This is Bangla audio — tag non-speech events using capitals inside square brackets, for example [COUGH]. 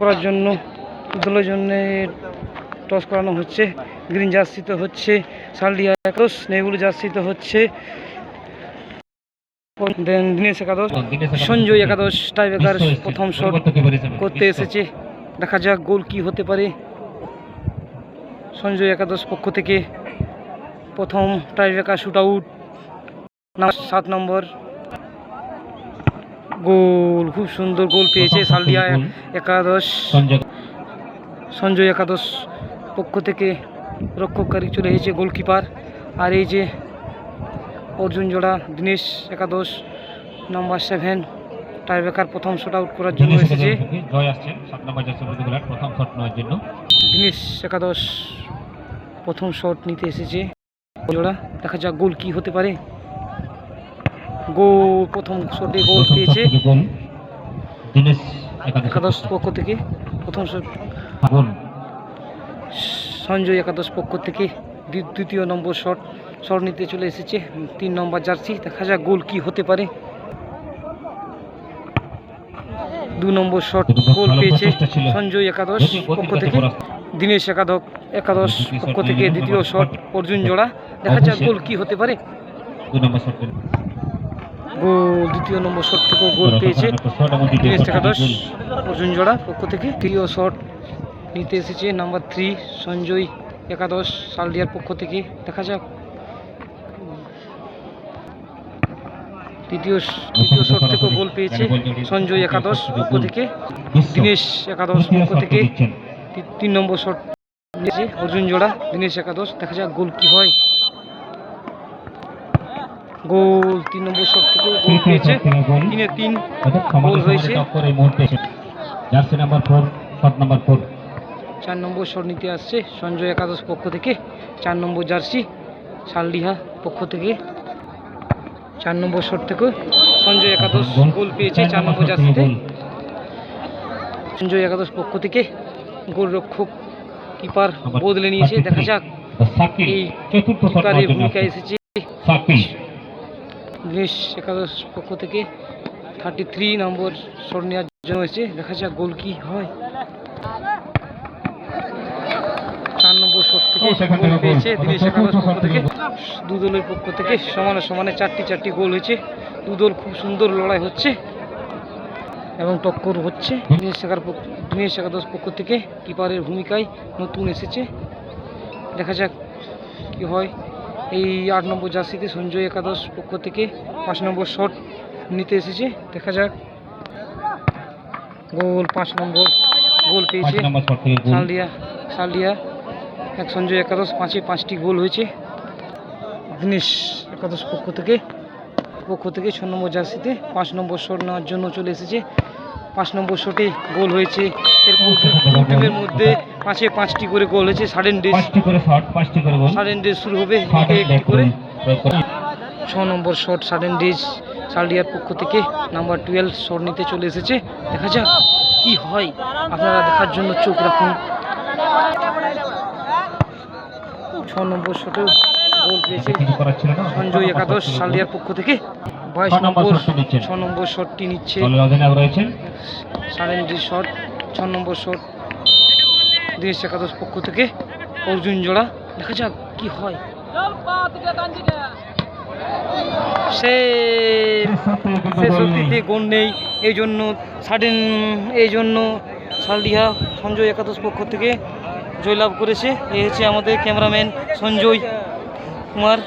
করার জন্য দলের জন্য টস করানো হচ্ছে। গ্রিন জার্সিতে হচ্ছে সালডিয়া একাদশ নেগুলো জার্সিতে হচ্ছে দেন দিনেশ একাদশ সঞ্জয় একাদশ টাইব্রেকার প্রথম শট করতে এসেছে। দেখা যাক গোল কি হতে পারে। সঞ্জয় একাদশ পক্ষ থেকে প্রথম টাইব্রেকার শুট আউট সাত নম্বর। গোল খুব সুন্দর গোল পেয়েছে [LAUGHS] সালডিয়া একাদশ। সঞ্জয়। একাদশ পক্ষ থেকে রক্ষককারী চলে এসেছে গোলকিপার। আর এই যে অর্জুন জোড়া দীনেশ একাদশ নাম্বার সেভেন টাইব্রেকার প্রথম শট আউট করার জন্য এসেছে। জয় আসছেন সাত নম্বর জার্সি প্রতিগুলার প্রথম শট নেওয়ার জন্য। দীনেশ একাদশ প্রথম শট নিতে এসেছে। জোড়া দেখা যাক গোল কি হতে পারে। গোল প্রথম শটে গোল পেয়েছে। একাদশ পক্ষ থেকে প্রথম সঞ্জয় একাদশ পক্ষ থেকে দ্বি- দ্বিতীয় নম্বর শট শট নিতে চলে এসেছে। তিন নম্বর জার্সি দেখা যাক গোল কি হতে পারে। দু নম্বর শট গোল পেয়েছে সঞ্জয় একাদশ পক্ষ থেকে। দীনেশ একাদশ একাদশ পক্ষ থেকে দ্বিতীয় শট। অর্জুন জোড়া। দেখা যাক গোল কি হতে পারে। দু নম্বর শট দ্বিতীয় নম্বর শট থেকেও গোল পেয়েছে। দীনেশ একাদশ অর্জুন জোড়া পক্ষ থেকে তৃতীয় শট নিতে এসেছে। নাম্বার থ্রি সঞ্জয় একাদশ সালডিয়ার পক্ষ থেকে। দেখা যাক। তৃতীয় তৃতীয় শট থেকেও গোল পেয়েছে সঞ্জয় একাদশ পক্ষ থেকে। দীনেশ একাদশ পক্ষ থেকে তিন নম্বর শট নিয়েছে অর্জুন জোড়া দীনেশ একাদশ। দেখা যাক গোল কি হয়। গোল তিন নম্বর শট থেকেও গোল পেয়েছে। থেকে। তিনে তিন গোল হয়েছে। Jersey number four shot number four চার নম্বর শট নিতে আসছে সঞ্জয় একাদশ পক্ষ থেকে। চার নম্বর জার্সি শালডিহা পক্ষ থেকে। চার নম্বর শট থেকে সঞ্জয় একাদশ গোল। পেয়েছে চার নম্বর থেকে জার্সিতে। সঞ্জয় একাদশ পক্ষ থেকে গোলরক্ষক কিপার বদলে নিয়েছে। দেখা যাক এই কিপারের ভূমিকায় এসেছে। দিনেশ একাদশ পক্ষ থেকে থার্টি থ্রি নম্বর শট নেওয়ার জন্য এসেছে। দেখা যাক গোল কি হয়। চার নম্বর শট থেকে গোল পেয়েছে দিনেশ একাদশ পক্ষ থেকে দু দলের পক্ষ থেকে সমানে সমানে চারটি চারটি গোল হয়েছে। দু দল খুব সুন্দর লড়াই হচ্ছে এবং টক্কর হচ্ছে। দিনেশ একার পক্ষ- দিনেশ একাদশ পক্ষ থেকে কিপারের ভূমিকায় নতুন এসেছে। দেখা যাক কি হয়। এই আট নম্বর জার্সিতে সঞ্জয় একাদশ পক্ষ থেকে পাঁচ নম্বর শট নিতে এসেছে। দেখা যাক। গোল পাঁচ নম্বর গোল পেয়েছে সালডিয়া সালডিয়া এক সঞ্জয় একাদশ পাঁচে পাঁচটি গোল হয়েছে। দিনেশ একাদশ পক্ষ থেকে পক্ষ থেকে ছ নম্বর জার্সিতে পাঁচ নম্বর শট নেওয়ার জন্য চলে এসেছে। পাঁচ নম্বর শটে গোল হয়েছে। এরপর টিমের মধ্যে পাঁচে পাঁচটি করে গোল হয়েছে সাডেন পাঁচটি করে শট পাঁচটি করে গোল। সাডেন ডেস শুরু হবে একটি করে। ছ নম্বর শট সাডেন ডেজ সালডিয়ার পক্ষ থেকে নাম্বার টুয়েলভ শট নিতে চলে এসেছে। দেখা যাক কি হয়। আপনারা দেখার জন্য চোখ রাখুন। ছ নম্বর শটেও গোল পেয়েছে সঞ্জয় একাদশ সালডিয়ার পক্ষ থেকে। বাইশ নম্বর। ছ নম্বর শটটি নিচ্ছে। সাডেন ডেজ শট ছ নম্বর শট। দেশ একাদশ পক্ষ থেকে অর্জুন জোড়া। দেখা যাক কি হয়। সে সত্যিতে গুণ নেই। এই জন্য সাডেন এই জন্য সালডিহা সঞ্জয় একাদশ পক্ষ থেকে জয়লাভ করেছে। এ হচ্ছে আমাদের ক্যামেরাম্যান সঞ্জয় কুমার।